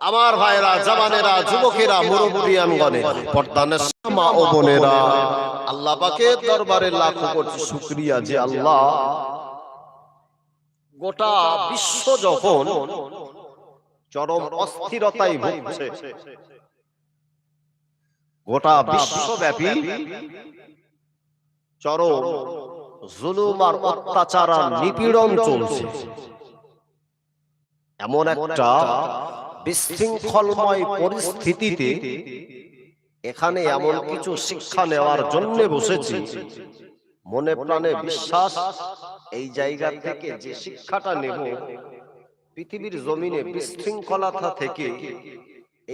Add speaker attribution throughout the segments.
Speaker 1: আমার ভাইরা জওয়ানেরা যুবকেরা মুরব্বিয়ানগণে পর্দানের মা ও বোনেরা আল্লাহ পাকের দরবারে লাখো কোটি শুকরিয়া যে আল্লাহ গোটা বিশ্ব যখন চরম অস্থিরতায় ভুগছে গোটা বিশ্বব্যাপী চরম জুলুম আর অত্যাচার আর নিপীড়ন চলছে। এমন একটা বিশৃঙ্খলময় পরিস্থিতিতে এখানে এমন কিছু শিক্ষা নেওয়ার জন্য বসেছি। মনে প্রাণে বিশ্বাস, এই জায়গা থেকে যে শিক্ষাটা নেব, পৃথিবীর জমিনে বিশৃঙ্খলতা থেকে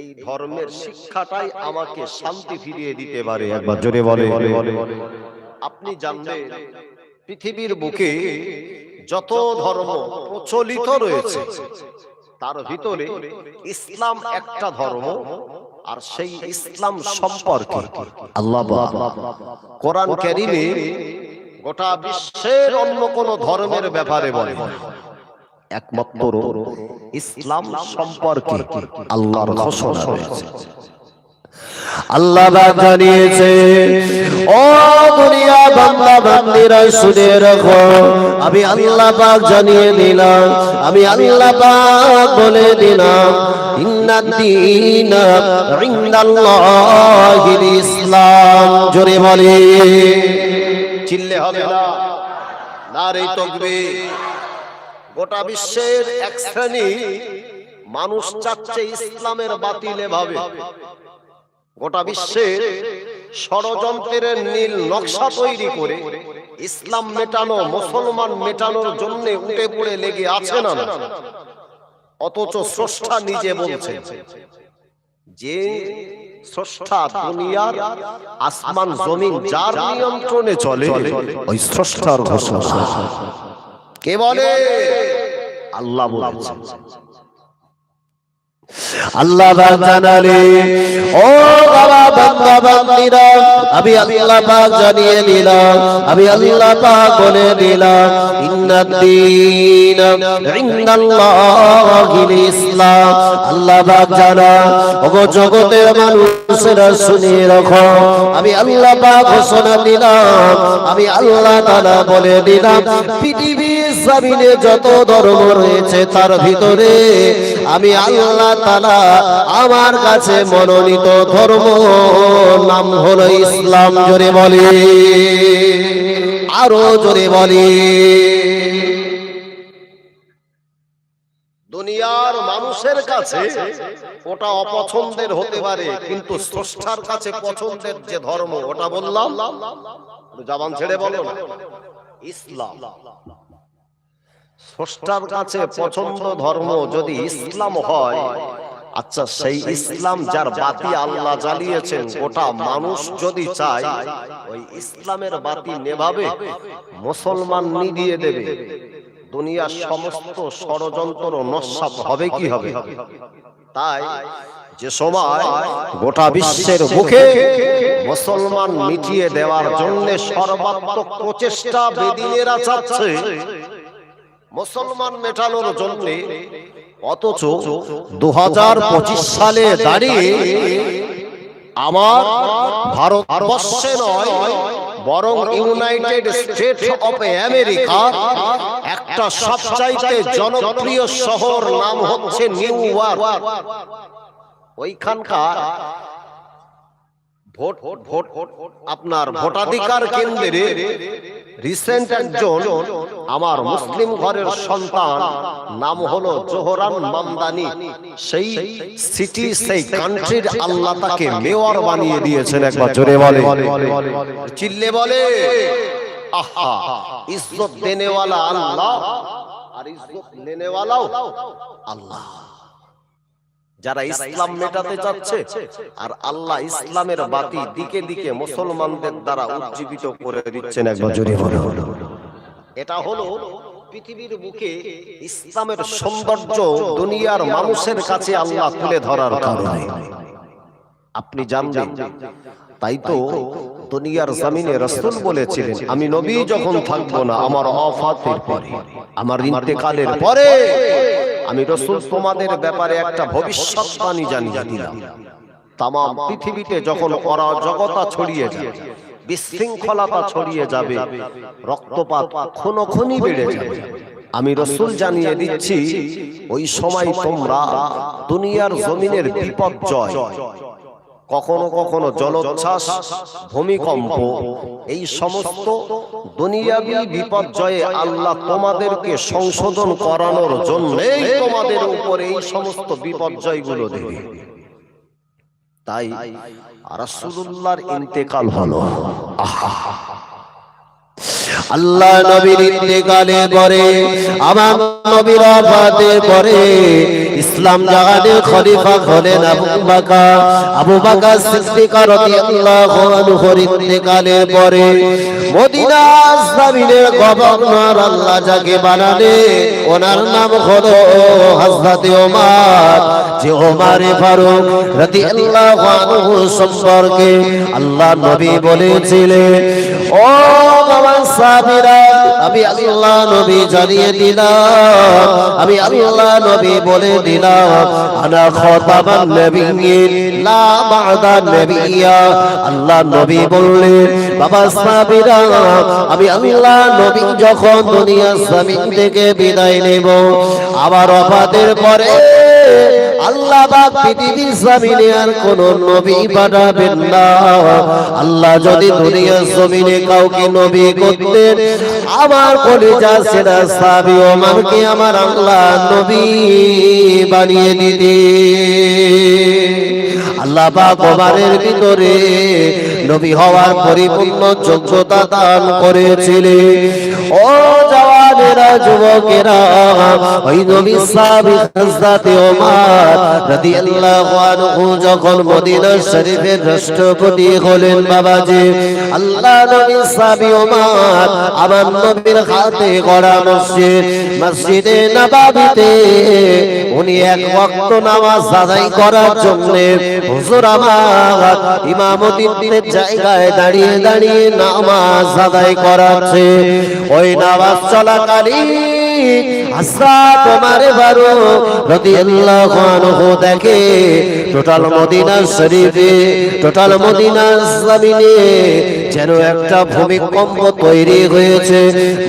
Speaker 1: এই ধর্মের শিক্ষাটাই আমাকে শান্তি ফিরিয়ে দিতে পারে। একবার জোরে বলে। আপনি জানবেন পৃথিবীর বুকে যত ধর্ম প্রচলিত রয়েছে তার ভিতরে ইসলাম একটা ধর্ম আর সেই ইসলাম সম্পর্কে আল্লাহ কোরআন কারিমে গোটা বিশ্বের অন্য কোন ধর্মের ব্যাপারে বলে একমাত্র ইসলাম সম্পর্কে আল্লাহর ঘোষণা। রয়েছে।
Speaker 2: আল্লাহ জানিয়েছে, ও দুনিয়া বান্দা, বান্দিরা, শুনে রাখো, আমি আল্লাহ পাক জানিয়ে দিলাম, আমি আল্লাহ পাক বলে দিলাম ইসলাম। জোরে বলে,
Speaker 1: চিল্লে হবে না। গোটা বিশ্বের এক শ্রেণি মানুষ চাচ্ছে ইসলামের বাতিলে ভাবে গোটা বিশ্বের ষড়যন্ত্রের নীল নকশা তৈরি করে ইসলাম মেটানো, মুসলমান মেটানোর জন্য উঠে পড়ে লেগে আছে না? অথচ স্রষ্টা নিজে বলছে যে স্রষ্টা দুনিয়ার আসমান জমিন যার নিয়ন্ত্রণে চলে, ওই স্রষ্টার ঘোষণা। কে বলে? আল্লাহ বলেছে
Speaker 2: আল্লাহ পাক জানালে, ও বাবা বান্দা বান্দিরা, আমি আল্লাহ পাক জানিয়ে দিলাম, আমি আল্লাহ পাক বলে দিলাম ইন্নাদ্দীন ইনদাল্লাহিল ইসলাম। আল্লাহ পাক জানা ওগো জগতের মানুষেরা শুনিয়ে রাখো, আমি আল্লাহ পাক ঘোষণা দিলাম, আমি আল্লাহ তাআলা বলে দিলাম, পৃথিবীর জমিনে যত ধর্ম রয়েছে তার ভিতরে আমি আল্লাহ তাআলা আমার কাছে মনোনীত ধর্ম, নাম হলো ইসলাম, জোরে বলে। আরও জোরে বলে।
Speaker 1: দুনিয়ার মানুষের কাছে ওটা অপছন্দের হতে পারে, কিন্তু স্রষ্টার কাছে পছন্দের যে ধর্ম, ওটা বললাম জবান ছেড়ে বলো না। ইসলাম। স্রষ্টার কাছে পছন্দ ধর্ম যদি ইসলাম হয় আচ্ছা সেই ইসলাম যার বাতি আল্লাহ জ্বালিয়েছেন গোটা মানুষ যদি চায় ওই ইসলামের বাতি নেভাবে মুসলমান নিভিয়ে দেবে। দুনিয়ার সমস্ত ষড়যন্ত্র নস্বাত হবে কি হবে তাই যে সময় গোটা বিশ্বের মুখে মুসলমান মিটিয়ে দেওয়ার জন্য সর্বাত্মক প্রচেষ্টা বেদিনেরা চাচ্ছে। মুসলমান মেটানোর জন্য অথচ দু হাজার পঁচিশ সালে দাঁড়িয়ে আমার ভারতবর্ষে নয় বরং ইউনাইটেড স্টেট অফ আমেরিকা একটা সবচাইতে জনপ্রিয় শহর নাম হচ্ছে নিউ ইয়র্ক ওইখানকার ভোট ভোট আপনার ভোটাধিকার কেন্দ্রে রিসেন্ট একজন আমার মুসলিম ঘরের সন্তান, নাম হলো জোহরান মামদানি। সেই সিটি সেই কান্ট্রির আল্লাহ তাকে মেয়র বানিয়ে দিয়েছেন একবার জোরে বলে। চিল্লে বলে, আহা, ইজ্জত দেনেওয়ালা আল্লাহ আর ইজ্জত নেনেওয়ালাও আল্লাহ। যারা ইসলাম মেটাতে যাচ্ছে আর আল্লাহ ইসলামের বাতি দিকে দিকে মুসলমানদের দ্বারা উজ্জীবিত করে দিচ্ছেন একবার জোরে এটা হলো পৃথিবীর বুকে ইসলামের সৌন্দর্য দুনিয়ার মানুষের কাছে আল্লাহ তুলে ধরার কারণে। আপনি জানবেন তাই তো দুনিয়ার জমিনে রসুল বলেছিলেন আমি নবী যখন থাকব না আমার অফাতের পরে আমার ইন্তেকালের পরে আমি রসুল তোমাদের ব্যাপারে একটা ভবিষ্যৎবাণী জানিয়ে দিলাম। তামাম পৃথিবীতে যখন অরাজকতা ছড়িয়ে যায়, বিশৃঙ্খলতা ছড়িয়ে যাবে, রক্তপাত খুনোখুনি বেড়ে যাবে। আমি রসুল জানিয়ে দিচ্ছি, ওই সময় তোমরা দুনিয়ার জমিনের বিপর্যয় কখনো কখনো জলোচ্ছ্বাস, ভূমিকম্প, এই সমস্ত দুনিয়াবি বিপর্যয়ে আল্লাহ তোমাদেরকে সংশোধন করানোর জন্যই তোমাদের উপরে এই সমস্ত বিপর্যয়গুলো দেবে। তাই রাসূলুল্লাহর ইন্তেকাল হলো। আহা।
Speaker 2: আল্লাহ নবীর ইন্তেকালে পরে, আমার নবীর ওফাতের পরে ইসলাম জাহানের খলিফা হলেন আবু বকর। আবু বকর সিদ্দিক রাদিয়াল্লাহু আনহুর ইন্তেকালের পরে মদিনা জমিনের গভর্নর আল্লাহ যাকে বানালে, ওনার নাম হলো হযরত ওমর। যে ওমর ফারুক রাদিয়াল্লাহু আনহু সম্পর্কে আল্লাহ নবী বলেছিলেন, ও বাবা সাবিরা আমি আল্লাহ নবী জানিয়ে দিলাম, আমি আল্লাহ নবী বলে দিলাম, আনা খতামান নবিয়্যিন লা বাদা নবিয়্যা আল্লাহ নবী বললেন, বাবা সাবিরা আমি আল্লাহ নবী যখন দুনিয়া জমিন থেকে বিদায় নেব আবার অফাতের পরে আল্লাহ পাক পৃথিবীর জমিনে আর কোন নবী পাঠাবেন না। আল্লাহ যদি দুনিয়ার জমিনে কাউকে নবী করতেন, আমার কলিজা সেরা সাবি ওমানকে আমার আল্লাহ নবী বানিয়ে দিতে আল্লাহ পাক ওমানের ভিতরে নবী হওয়ার পরিপূর্ণ যোগ্যতা দান করেছিলেন। ও জওয়ানেরা যুবকেরা, ওই নবী সাহাবী হযরত ওমর রাদিয়াল্লাহু আনহু যখন মদিনা শরীফের রাষ্ট্রপতি হলেন বাবাজি, আল্লাহ নবী সাহাবী ওমর আমার নবীর হাতে গড়া মসজিদ, মসজিদে নববীতে উনি এক ওয়াক্ত নামাজ আদায় করার জন্য হুজুর আমার ইমামতির জায়গায় দাঁড়িয়ে দাঁড়িয়ে নামাজ আদায় করাচ্ছে। ওই নামাজ চলাকালীন আসা তোমার বারো, রাদিয়াল্লাহু আনহু দেখে। টোটাল মদিনা শরীফে, টোটাল মদিনা জমিনে যেন একটা ভূমিকম্প তৈরি হয়েছে।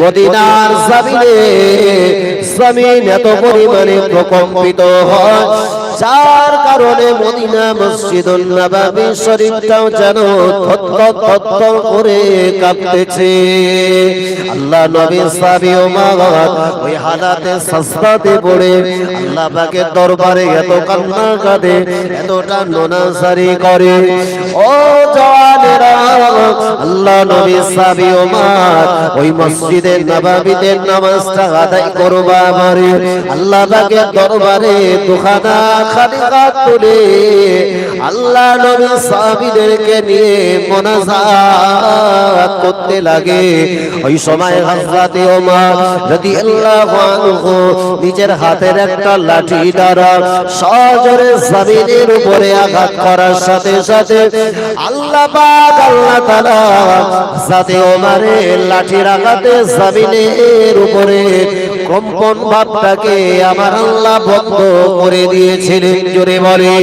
Speaker 2: মদিনার জমিনে জমিন এত পরিমাণে প্রকম্পিত হয়। যার কারণে মদিনা মসজিদ নবাবী শরীফটাও যেন করে কাঁপতেছে। আল্লাহ নবী সাবি ওই হালাতে সস্তাতে পড়ে দরবারে এত কান্না কাঁদে, এতটা নোনাসারি করে। ও জওয়ানেরা, আল্লাহ নবী ওই মসজিদের নবাবিতে নামাজটা আদায় করবা আমারে। আল্লাহ দরবারে দুখানা আল্লাহ নবী সাহাবীদেরকে নিয়ে মোনাজাত করতে লাগে। ওই সময় হযরত ওমর রাদিয়াল্লাহু আনহু নিজের হাতের একটা লাঠি দ্বারা সজোরে জমিনের উপরে আঘাত করার সাথে সাথে আল্লাহ পাক, আল্লাহ তাআলা হযরত ওমরের লাঠির আঘাতে জমিনের উপরে কম্পন ভাবটাকে আমার আল্লাহ বন্ধ করে দিয়েছিলেন, জোরে বলে।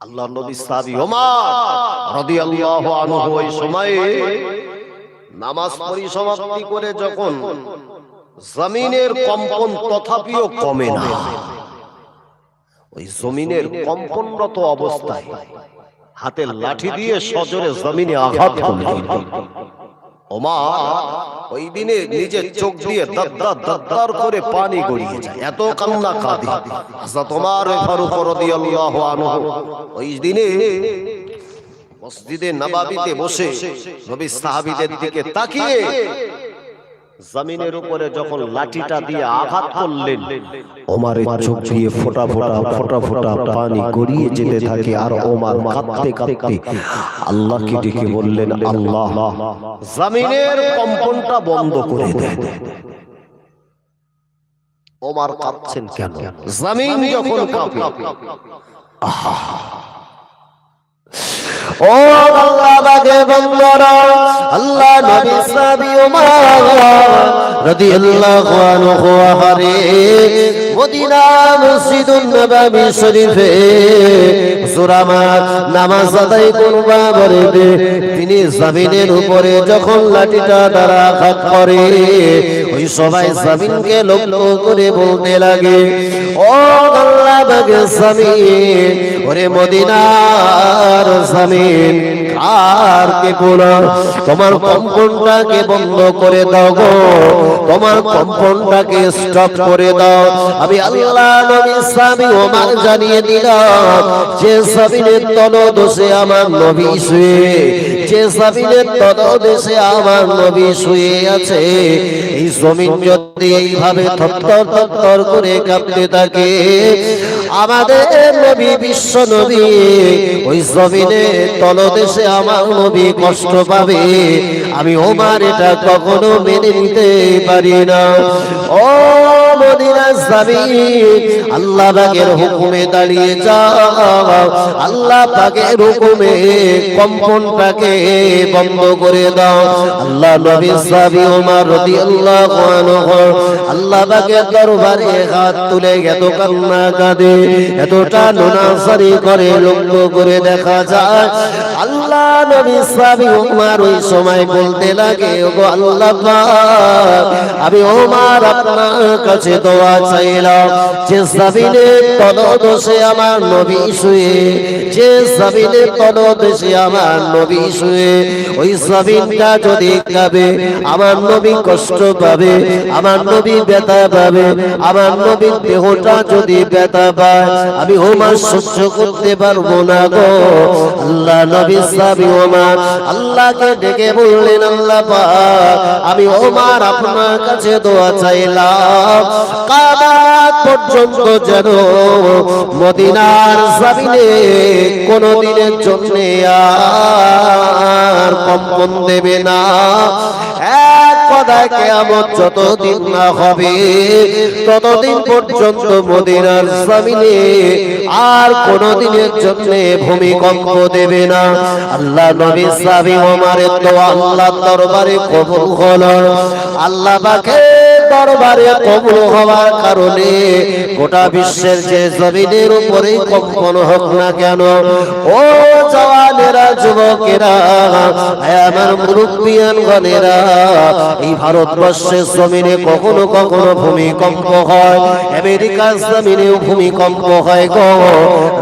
Speaker 1: আল্লাহ ওই করে যখন জমিনের কম্পন তথাপিও কমে না, ওই জমিনের কম্পনরত অবস্থায় হাতে লাঠি দিয়ে সজোরে জমিনে আঘাত করলেন। ওমর ওই দিনে নিজের চোখ দিয়ে দাদ্দার করে পানি গড়িয়ে যায়। এত কান্না কাঁদে। হযরত ওমর ফারুক রাদিয়াল্লাহু আনহু। ওই দিনে মসজিদে নবাবিতে বসে নবী সাহাবীদের দিকে তাকিয়ে জমিনের উপরে যখন লাঠিটা দিয়ে আঘাত করলেন ওমারের চোখ দিয়ে ফোঁটা ফোঁটা ফোঁটা ফোঁটা পানি গড়িয়ে যেতে থাকে আর ওমার কাঁদতে কাঁদতে আল্লাহকে ডেকে বললেন আল্লাহ জমিনের কম্পনটা বন্ধ করে দেন। ওমার কাঁদছেন কেন? জমিন যখন কাঁপে
Speaker 2: ও আল্লাহ বাগে বন্দরা আল্লাহ নবী সাবি উমার রাদিয়াল্লাহু তিনি জমিনের উপরে যখন লাঠিটা দ্বারা আঘাত করে, ওই সবাই জমিনকে লক্ষ্য করে বলতে লাগে, ও আল্লাহ বাগে জমিন, ওরে মদিনার জমিন। আর কে বলো? তোমার কম্পনটাকে বন্ধ করে দাও গো। তোমার কম্পনটাকে স্টপ করে দাও। আমি আল্লাহ নবী স্বামী ওমার জানিয়ে দিলাম, যে সাবিনের দোষে আমার নবী শুয়ে যে সাবিনের তলদেশে আমার নবী শুয়ে আছে, এই জমিন যদি এইভাবে করে কাঁপতে থাকে, আমাদের নবী, বিশ্ব নবী, ওই জমিনে তলদেশে আমার নবী কষ্ট পাবে। আমি ওমার এটা কখনো মেনে নিতে পারি না। ও সাবি আল্লাহ পাকের হুকুমে দাঁড়িয়ে যাও। আল্লাহ পাকের হুকুমে কম্পনটাকে বন্ধ করে দাও। আল্লাহ নবী সাবি ওমর রাদিয়াল্লাহু আনহু। আল্লাহ পাকের দরবারে হাত তুলে এত কান্না কাঁদে, এতটা নোনাসারি করে লক্ষ্য করে দেখা যায়। আল্লাহ নবী সাবি ওমর ওই সময় বলতে লাগে, ওগো আল্লাহ পাক, আমি ওমর আপনার কাছে দোয়া যে আমার নবী শুয়ে, যে আমার নবী শুয়ে, ওই যদি আমার নবী কষ্ট পাবে, আমার নবী ব্যথা পাবে, আমার নবীর দেহটা যদি ব্যথা পায়, আমি ওমার সহ্য করতে পারব না গো। আল্লাহ নবী সাবি ওমার আল্লাহকে ডেকে বললেন, আল্লাহ আমি ওমার আপনার কাছে দোয়া চাইলাম। পর্যন্ত যেন মদিনার জমিনে কোন জন্য আর কম্পন দেবে না। ততদিন আর ভূমিকম্প দেবে না। আল্লাহ নবী সাবি ওমারের তো আল্লাহ দরবারে কবুল আল্লাহ পাকে দরবারে কবুল হওয়ার কারণে গোটা বিশ্বের যে জমিনের উপরে কম্পন হোক না কেন, ও জওয়ানেরা, যুবকেরা আমার মুরব্বিয়ান গণেরা এই ভারতবর্ষের জমিনে কখনো কখনো ভূমিকম্প হয়, আমেরিকার জমিনেও ভূমিকম্প হয় গো,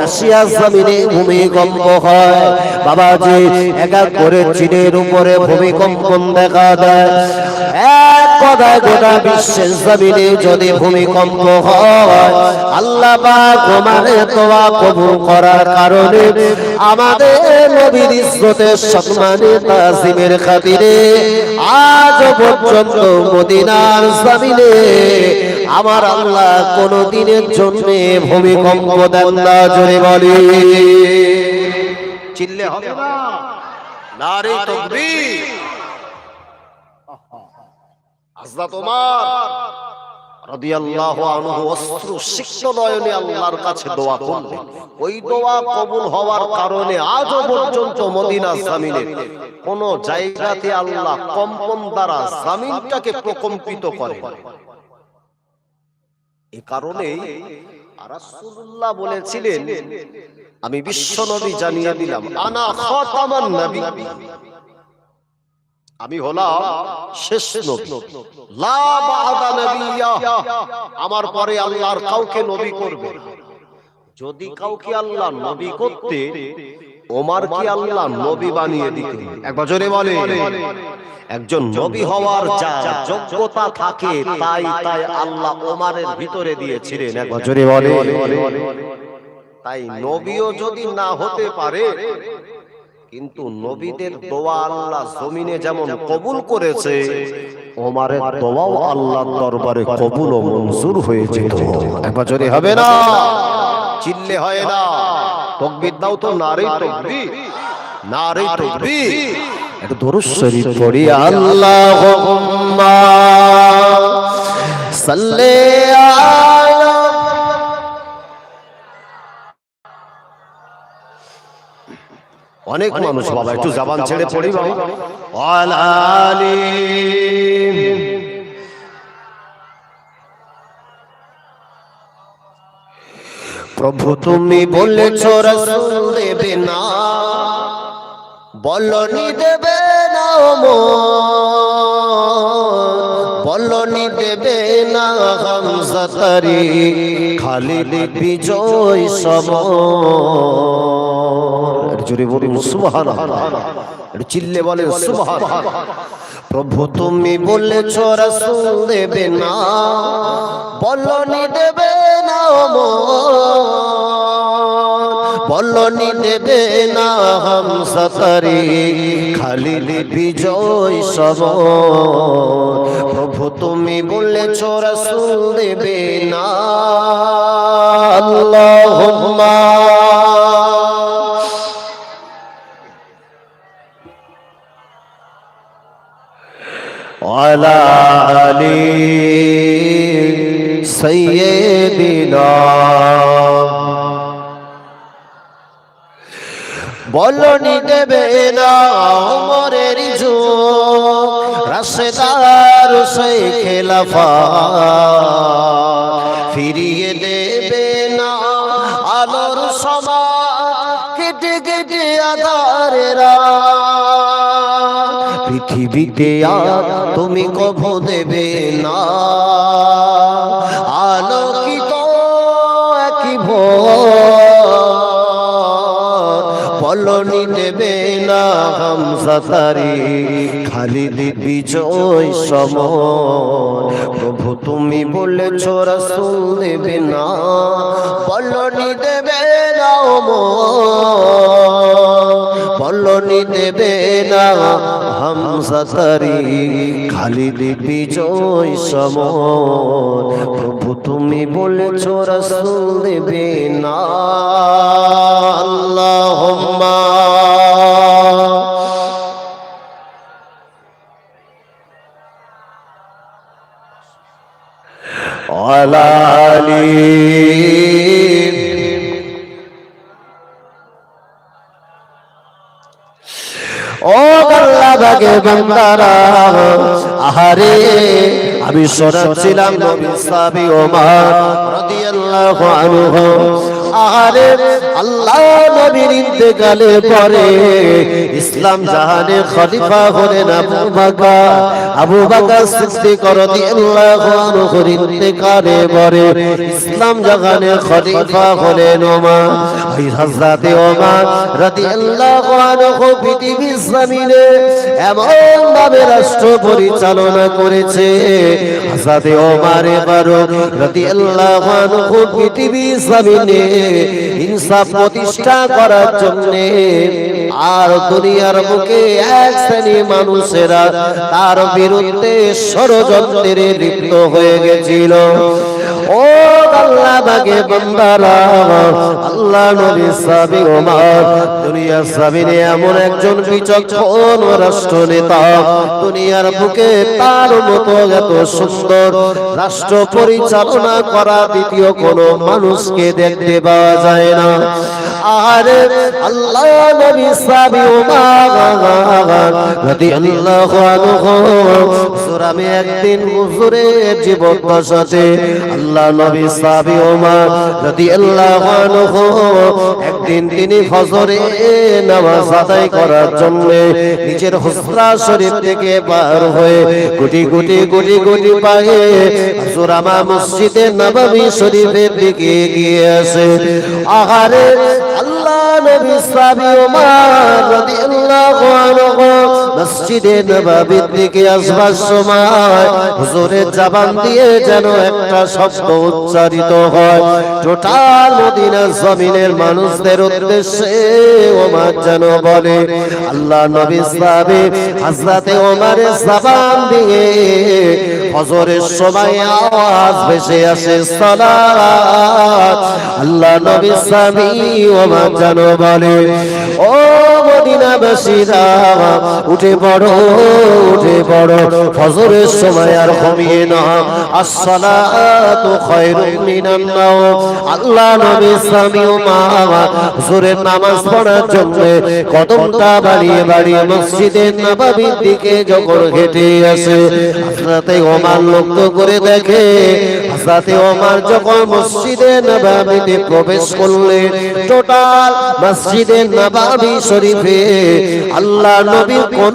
Speaker 2: রাশিয়ার জমিনে ভূমিকম্প হয়। বাবাজি একা করে চীনের উপরে ভূমিকম্পন দেখা দেয়। এক কথায় গোটা বিশ্বের জমিনে যদি ভূমিকম্প হয়, আল্লাহ পাক ওমারে তোয়া কবুল করার কারণে আমাদের নবীর ইজ্জতের সম্মানে তাজিমের খাতিরে আজ পর্যন্ত মদিনার জমিনে আমার আল্লাহ কোন দিনের জন্য ভূমিকম্প দেন না, জোরে বলি।
Speaker 1: চিল্লে হবে না। নারে তকবীর। জামিনে কোন জায়গাতে আল্লাহ কম্পন দ্বারা প্রকম্পিত করে এ কারণে বলেছিলেন, আমি বিশ্ব নবী জানিয়ে দিলাম, আনা আমি হলাম শেষ আমার পরে আল্লাহর কাউকে নবী করবে। যদি কাউকে আল্লাহ নবী করতে ওমার কি আল্লাহ নবী বানিয়ে দিতেন। একবার জোরে বলে। একজন নবী হওয়ার যা যোগ্যতা থাকে, তাই তাই আল্লাহ ওমারের ভিতরে দিয়েছিলেন। একবার জোরে বলে। তাই নবীও যদি না হতে পারে কিন্তু নবীদের দোয়া আল্লাহ জমিনে যেমন কবুল করেছে ওমারের দোয়াও আল্লাহর দরবারে কবুল ও মঞ্জুর হয়ে যেত। একবার জোরে হবে না চিল্লে হয় না। তকবির দাও তো নারে তকবির। নারে তকবির।
Speaker 2: একটু দরুদ শরীফ পড়ি আল্লাহুম্মা সাল্লে আলা
Speaker 1: অনেক মানুষ বাবা একটু জাবান ছেড়ে পড়ি বাবা।
Speaker 2: প্রভু তুমি বলেছ রসুল দেবে না বলনি দেবে না বলনি দেবে না হামজাতারি খালিদ বিজয় সম।
Speaker 1: জোরে বলি সুবহান চিল্লে বলে সুবহান
Speaker 2: প্রভু তুমি বলেছ, রসুল দেবে না, বলনি দেবে না বলনি দেবে না হাম সতরি খালিদ বিজয় সব প্রভু তুমি বলেছ রসুল দেবে না আল্লাহুম্মা على علي سيدنا বলনি দেবে না ওমরের যুগ রাশেদার সেই খেলাফা। ফিরিয়ে দেবে না আলোর সমা কেটে কেটে আধারেরা পৃথিবীতে তুমি কভ দেবে না। বলনি দেবে না হামসাতারি দিবি বিজয় সম প্রভু তুমি বলেছ, রসুল দেবে না। বলনি দেবে না বলনি দেবে না হামসাতারি খালিদ বিজয় সম প্রভু তুমি বলেছ রসুল দেবে না। আল্লাহুম্মা। আলা ও আল্লাহ আহারে আমি নবী সাহাবী ওমর রাদিয়াল্লাহু আনহু। আহারে আল্লাহ নবীর ইন্তেকালে পরে ইসলাম জাহানে খলিফা হলেন আবু বকর। আবু বকর সিদ্দিক রাদিয়াল্লাহু আনহুর ইন্তেকালে পরে ইসলাম জাহানের খলিফা হলেন ওমর। এই হযরতে ওমর রাদিয়াল্লাহু আনহু পৃথিবীর জমিনে এমন ভাবে রাষ্ট্র পরিচালনা করেছে। হযরতে ওমর ফারুক রাদিয়াল্লাহু আনহু পৃথিবীর জমিনে ইনসাফ প্রতিষ্ঠা করার জন্য আর দুনিয়ার বুকে এক শ্রেণি মানুষেরা তার বিরুদ্ধে ষড়যন্ত্রে লিপ্ত হয়ে গেছিল। ও আল্লাহ বাগে বান্দারা আল্লাহ নবী সাবি ওমর দুনিয়ার সাবিনে এমন একজন বিচক্ষণ রাষ্ট্র নেতা দুনিয়ার বুকে তার মতো এত সুন্দর রাষ্ট্র পরিচালনা করা দ্বিতীয় কোন মানুষকে দেখতে পাওয়া যায় না আরে আল্লাহ নবী সাবি ওমর রাদিয়াল্লাহু আনহু হুজুর আমি একদিন হুজুরের জীবন দশাতে আল্লাহ নবী সাহাবী ওমর রাদিয়াল্লাহু আনহু, একদিন তিনি ফজরে নামাজ আদায় করার জন্য নিজের হুজরা শরীফ থেকে বার হয়ে গুটি গুটি গুটি গুটি পায়ে সুরামা মসজিদে নববী শরীফের দিকে এগিয়ে আসে। আহারে আল্লাহ নবী সাহাবী ওমর রাদিয়াল্লাহু আনহু মসজিদে নববীর দিকে আসবার সময় হুজুরের জবান দিয়ে যেন একটা শব্দ উচ্চারিত হয়। টোটাল মদিনা জমিনের মানুষদের উদ্দেশ্যে ওমর যেন বলে, আল্লাহ নবী সাহাবী হযরতে ওমরের জবান দিয়ে ফজরের সময় আওয়াজ ভেসে আসে, সালাত। আল্লাহ নবী সাহাবী ওমর যেন বলে, ও মদিনাবাসীরা, উঠে পড়ো উঠে পড়ো ফজরের সময় আর ঘুমিয়ে না। আল্লাহ নবী স্বামী ও মা নামাজ পড়ার জন্য কদমটা বাড়িয়ে বাড়িয়ে মসজিদের দিকে যখন আসে ওমর লক্ষ্য করে দেখে, হযরতে ওমর যখন মসজিদে নববীতে প্রবেশ করলে টোটাল মসজিদে নববী শরীফে আল্লাহ নবীর কোন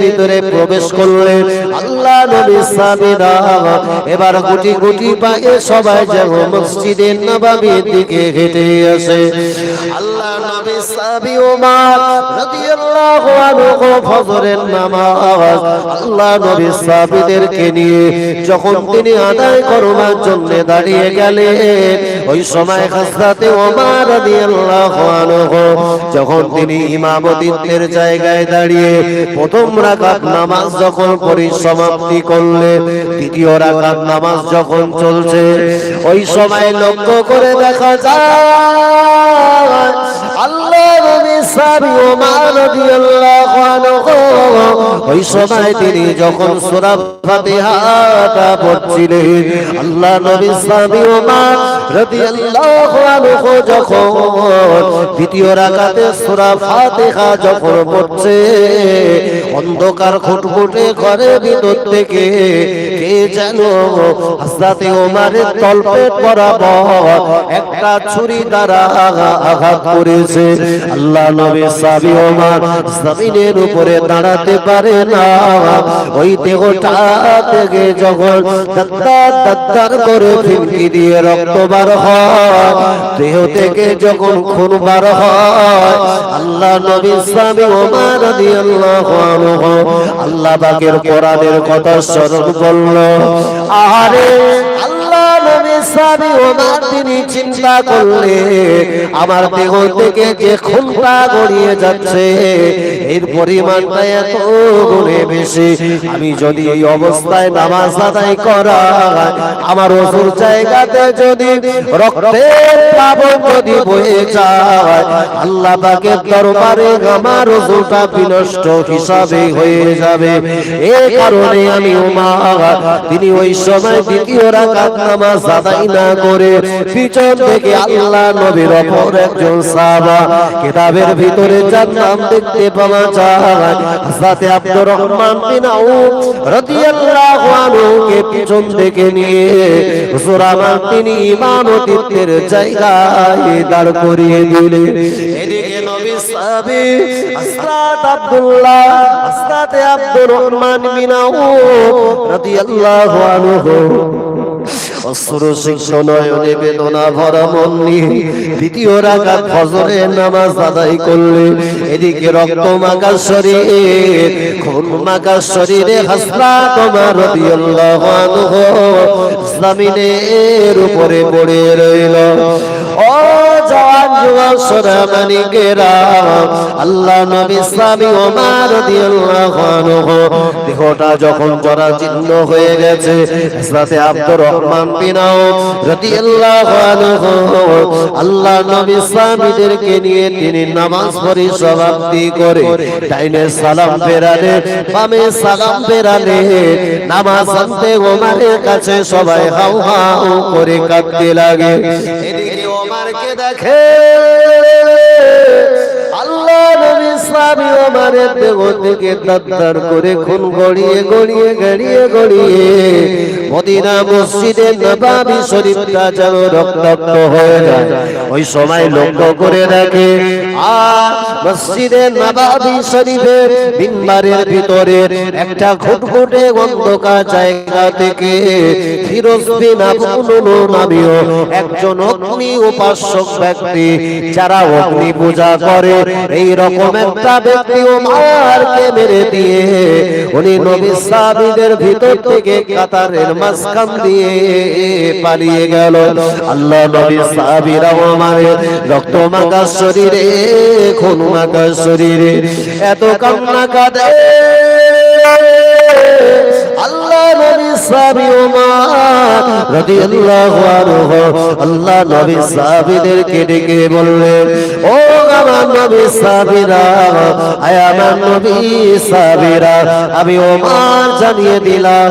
Speaker 2: ভিতরে প্রবেশ করলেন, আল্লাহ নবীর সাহাবীরা এবার গুটি গুটি পায়ে সবাই যেন মসজিদের নববীর দিকে হেঁটে আসে। আল্লাহ ওমর রাদিয়াল্লাহু আনহু ফজরের নামাজ আল্লাহ নবীর সাহাবীদেরকে নিয়ে যখন তিনি আদায় করবার জন্য দাঁড়িয়ে গেলেন, ওই সময় হযরতে ওমর রাদিয়াল্লাহু আনহু যখন তিনি ইমামতিত্বের জায়গায় দাঁড়িয়ে প্রথম রাকাত নামাজ যখন পরিসমাপ্তি করলেন, দ্বিতীয় রাকাত নামাজ যখন চলছে, ওই সময় লক্ষ্য করে দেখা যায় রাদিয়াল্লাহু আনহু। ওই সময় তিনি যখন সূরা ফাতিহাটা পড়ছিলেন, আল্লাহ নবী সাবি ওমর রাদিয়াল্লাহু আনহু যখন দ্বিতীয় রাকাতে সূরা ফাতিহা যখন পড়ছে, অন্ধকার খুটখুটে ঘরের ভিতর থেকে কে যেন হযরতে ওমরের তলপেট বরাবর একটা ছুরি দ্বারা আঘাত করেছে। আল্লাহ নবী সাবি ওমর জমিনের উপরে দাঁড়াতে পারে না। ওই দেহটা থেকে যখন দাদ্দার দাদ্দার করে ফিনকি দিয়ে রক্ত বার হয়, দেহ থেকে যখন খুন বার হয়, আল্লাহ নবী সাবি ওমর রাদিয়াল্লাহু আনহু আল্লাহ পাকের কোরআনের কথা স্মরণ করল। আরে আমার দেহ থেকে যে খুনটা গড়িয়ে যাচ্ছে। এর পরিমাণটা এত গুণে বেশি। আমি যদি এই অবস্থায় নামাজ আদায় করা আমার অসুর জায়গাতে যদি রক্তের প্লাবন যদি বয়ে যায়, আল্লাহ পাকের দরবারে আমার অসুরটা বিনষ্ট হিসাবে হয়ে যাবে। এই কারণে আমি উমার, তিনি ওই সময় দ্বিতীয় রাকাত নামাজ আদায় না করে পিছন থেকে আল্লাহ নবীর অপর একজন সাহাবা কিতাবের ভিতরে নাম দেখতে পাওয়া যায়। হযরত আব্দুর রহমান বিন আউফ রাদিয়াল্লাহু আনহু কে পিছন থেকে নিয়ে হুজুর আমার তিনি ইমামতিত্বের জায়গায় দাঁড় করিয়ে দিলেন। এদিকে নবী সাহাবী হযরত আব্দুল্লাহ, হযরত আব্দুর রহমান বিন আউফ রাদিয়াল্লাহু আনহু সিংহ নয়নে বেদনা ভরা মন নিয়ে দ্বিতীয় রাকাত ফজরের নামাজ আদায় করলেন এদিকে রক্ত মাখা শরীর খুন মাখা শরীরে হাসরা তোমার রাদিয়াল্লাহু আনহু উপরে পড়ে রইল। ও জওয়ান যুবক, সোনা মানিকেরা আল্লাহ নবী ইসলামী ওমর রাদিয়াল্লাহু আনহু, দেহটা যখন জরাজীর্ণ হয়ে গেছে, হযরতে আব্দুর রহমান বিন আউফ রাদিয়াল্লাহু আনহু, আল্লাহ নবী ইসলামীদেরকে নিয়ে তিনি নামাজ পড়ি সমাপ্তি করে ডাইনে সালাম ফেরালে, বামে সালাম ফেরালে, নামাজ আনতে ওমরের কাছে সবাই হাউ হাউ করে কাঁদতে লাগে। দেখে আল্লাহ নবী করে খুন গড়িয়ে গড়িয়ে গড়িয়ে গড়িয়ে মদিনা মসজিদে যেন রক্তাক্ত হয়ে যায়। ওই সময় লক্ষ্য করে মসজিদে ভিতরে একটা ঘুটঘুটে অন্ধকার জায়গা থেকে একজন অগ্নি উপাসক ব্যক্তি, যারা অগ্নি পূজা করে এই রকম একটা ব্যক্তি ওমারকে মেরে দিয়ে উনি নবী সাহাবীদের ভিতর থেকে কাতারের মাঝখান দিয়ে পালিয়ে গেল। আল্লাহ নবী সাহাবীরা ওমারের রক্ত মাখা শরীরে, খুন মাখা শরীরে এত কান্না কাঁদে। আল্লাহ নবী সাহাবীদেরকে ডেকে বললেন, ও আমার নবী আমার নবী আমি জানিয়ে দিলাম,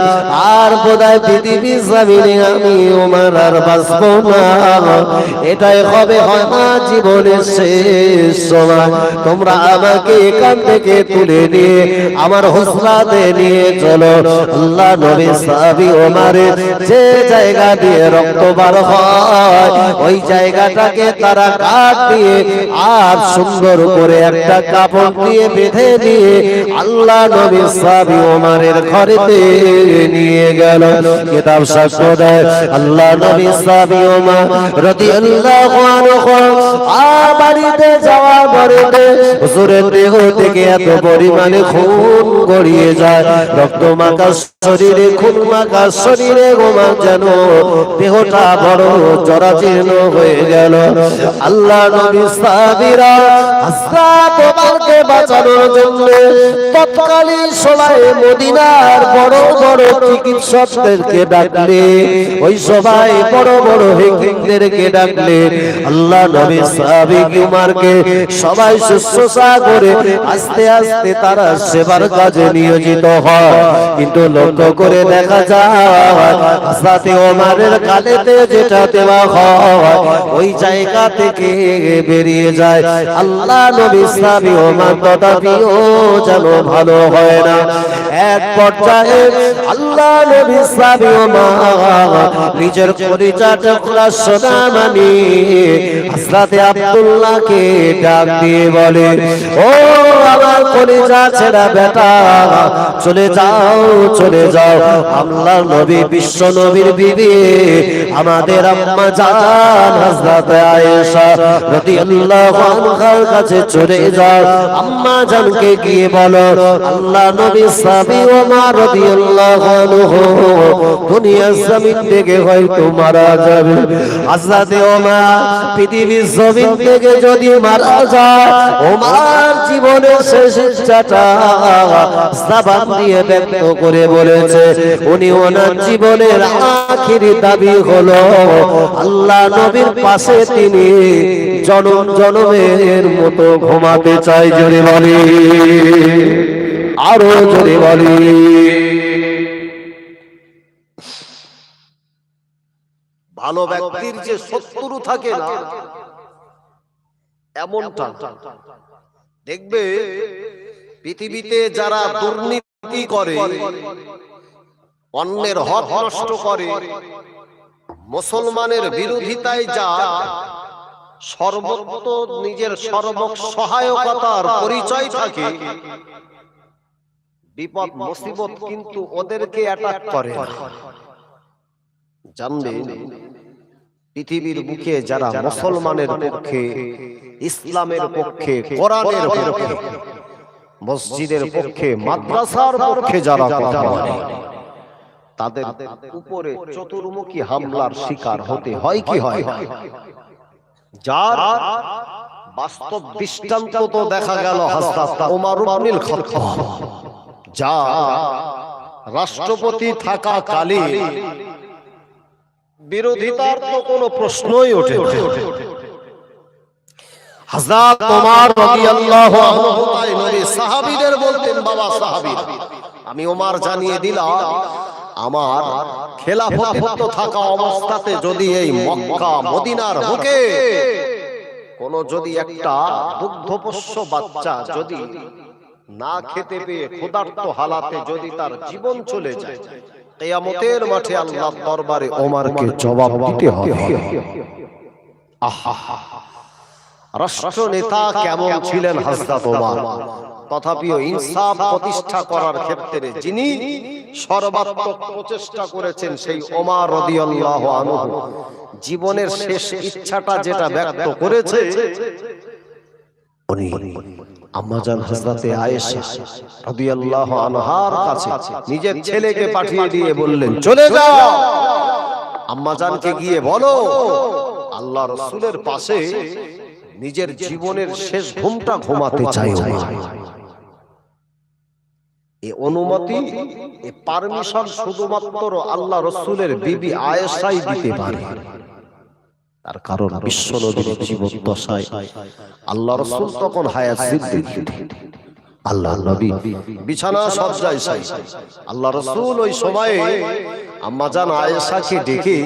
Speaker 2: আর বোধহয় পৃথিবী জমিনে আমি ওমর আর বাঁচব না। এটাই হবে আমার জীবনের শেষ সময়। তোমরা আমাকে এখান থেকে তুলে নিয়ে আমার হোসলাতে নিয়ে চলো। আল্লাহ নবী সাহাবী ওমরের যে জায়গা দিয়ে রক্ত বার হয়, ওই জায়গাটাকে তারা কাট দিয়ে আর সুন্দর করে একটা কাপড় দিয়ে বেঁধে দিয়ে আল্লাহ নবী সাহাবী ওমরের ঘরেতে নিয়ে গেল। কিতাব সাক্ষ্য দেয়, আল্লাহ নবী সাহাবী ওমর রাদিয়াল্লাহু আনহু আর বাড়িতে যাওয়ার পরেতে হুজুরের দেহ থেকে এত পরিমাণে খুন গড়িয়ে যায়। রক্ত মাখা শরীরে, খুন মাখা শরীরে গোমা যেন। দেহটা বড় জরাজীর্ণ হয়ে গেল। আল্লাহ বাঁচানোর জন্য তৎকালীন সময়ে মদিনার বড় বড় চিকিৎসকদেরকে ডাকলে, ওই সবাই বড় বড় ডাকলে। আল্লাহ নবী সবাই শুশ্রূষা করে আস্তে আস্তে তারা সেবার কাজে নিয়োজিত হয়। কিন্তু লক্ষ্য করে দেখা যায় ওমারের কালেতে যেটা দেওয়া হয়, ওই জায়গা থেকে বেরিয়ে যায়। আল্লাহ নবী ওমর তথাপিও যেন ভালো হয় না। এক পর্যায়ে আল্লাহ নবী নিজের পরিচয় টুকরা সোনা মানি হযরত আব্দুল্লাহকে ডাক দিয়ে বলে, ও আমার কলিজা ছেড়া বেটা চলে যাও চলে যাও। আল্লাহ নবী, বিশ্ব নবীর বিবি, আমাদের আম্মা জান, হযরত আয়েশা রাদিয়াল্লাহু আনহার কাছে চলে যাও। আম্মা জানকে গিয়ে বলো? আল্লাহ নবী সাবি ওমর রাদিয়াল্লাহু আনহু দুনিয়া জমিন থেকে হয়তো মারা যাবে। হযরত ওমর পৃথিবীর জমিন থেকে যদি মারা যায়, ওমর জীবনের শেষ ইচ্ছাটা সাবান দিয়ে ব্যক্ত করে বলেছে। উনি ওনার জীবনের আখিরি দাবি হলো, আল্লাহ নবীর পাশে তিনি জনম জনমের মতো ঘুমাতে চাই জোরে বলি। আরও জোরে বলি।
Speaker 1: ভালো ব্যক্তির যে শত্রু থাকে এমনটা দেখবে পৃথিবীতে যারা দুর্নীতি করে, অন্যের হক নষ্ট করে, মুসলমানের বিরোধিতায় যা সর্বত্র নিজের সর্বক সহায়কতার পরিচয় থাকে, বিপদ, মুসিবত কিন্তু ওদেরকে অ্যাটাক করে। জানবে পৃথিবীর বুকে যারা মুসলমানের পক্ষে, ইসলামের পক্ষে, কোরআনের পক্ষে মসজিদের পক্ষে মাদ্রাসার পক্ষে যারা কথা বলে তাদের উপরে চতুর্মুখী হামলার শিকার হতে হয় কি হয়? যার বাস্তব দৃষ্টান্ত তো দেখা গেল হযরত ওমর ইবনুল খাত্তাব যা রাষ্ট্রপতি থাকা কালে বিরোধিতার তো কোনো প্রশ্নই ওঠে না। হযরত ওমর রাদিয়াল্লাহু আনহু বাবা সাহাবী আমি ওমর জানিয়ে দিলাম, আমার খেলাফত থাকা অবস্থাতে যদি এই মক্কা, মদিনার বুকে কোন যদি একটা দুগ্ধপোষ্য বাচ্চা যদি না খেতে পেয়ে ক্ষুধার্ত হালাতে যদি তার জীবন চলে যায়, কিয়ামতের মাঠে আল্লাহর দরবারে ওমরকে জবাব দিতে হবে। আহা। রাষ্ট্র নেতা কেমন ছিলেন হযরত ওমর তথাপিও ইনসাফ প্রতিষ্ঠা করার ক্ষেত্রে যিনি সর্বাত্মক প্রচেষ্টা করেছেন সেই ওমর রাদিয়াল্লাহু আনহু। জীবনের শেষ ইচ্ছাটা যেটা ব্যক্ত করেছে উনি আম্মাজান হযরতে আয়েশা রাদিয়াল্লাহু আনহার কাছে নিজের ছেলেকে পাঠিয়ে দিয়ে বললেন চলে যাও! আম্মাজানকে গিয়ে বলো আল্লাহ রসুলের পাশে নিজের জীবনের শেষ ঘুমটা ঘুমাতে চাই এই অনুমতি এই পারমিশন শুধুমাত্র আল্লাহ রসুলের বিবি আয়েশাই দিতে পারে। তার কারণ বিশ্ব নবীর জীবন দশায় আল্লাহ রসুল তখন হায়াত সিদ্দিক আল্লাহ নবী বিছানা সজ্জায় আল্লাহ রসুল ওই সময়ে আম্মাজান আয়েশাকে ডেকে